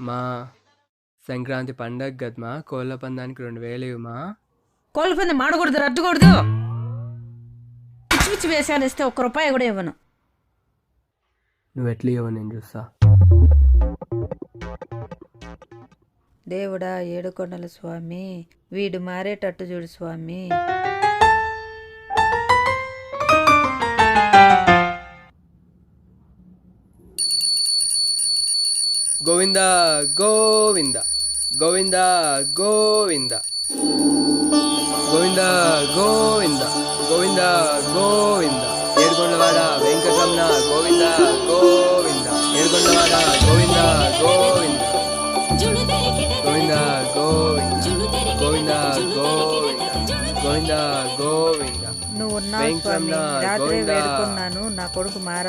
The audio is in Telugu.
మా సంక్రాంతి పండగ కదమ్మా. కోళ్ళ పందానికి రెండు వేలు ఇవ్వమా కోళ్ళ పంది మాడకూడదు రద్దకూడదు. పిచ్చి పిచ్చి వేషాలు ఇస్తే ఒక్క రూపాయి కూడా ఇవ్వను. నువ్వు ఎట్లా ఇవ్వ నేను చూస్తా. దేవుడా ఏడుకొండల స్వామి వీడు మారేటట్టు చూడు స్వామి. గోవింద గోవింద గోవింద గోవింద. గోవింద గోవింద గోవింద గోవింద. ఏడుకొండవాడ వెంకటరమణ గోవింద గోవింద. ఏడుకొండవాడ గోవింద గోవింద. గోవింద గోవింద. గోవింద గోవింద. గోవింద గోవింద. నువ్వు ఉన్నావు స్వామి. వెంకన్న, రాత్రే గోవిందా. వేడుకున్నాను. నా కొడుకు మారా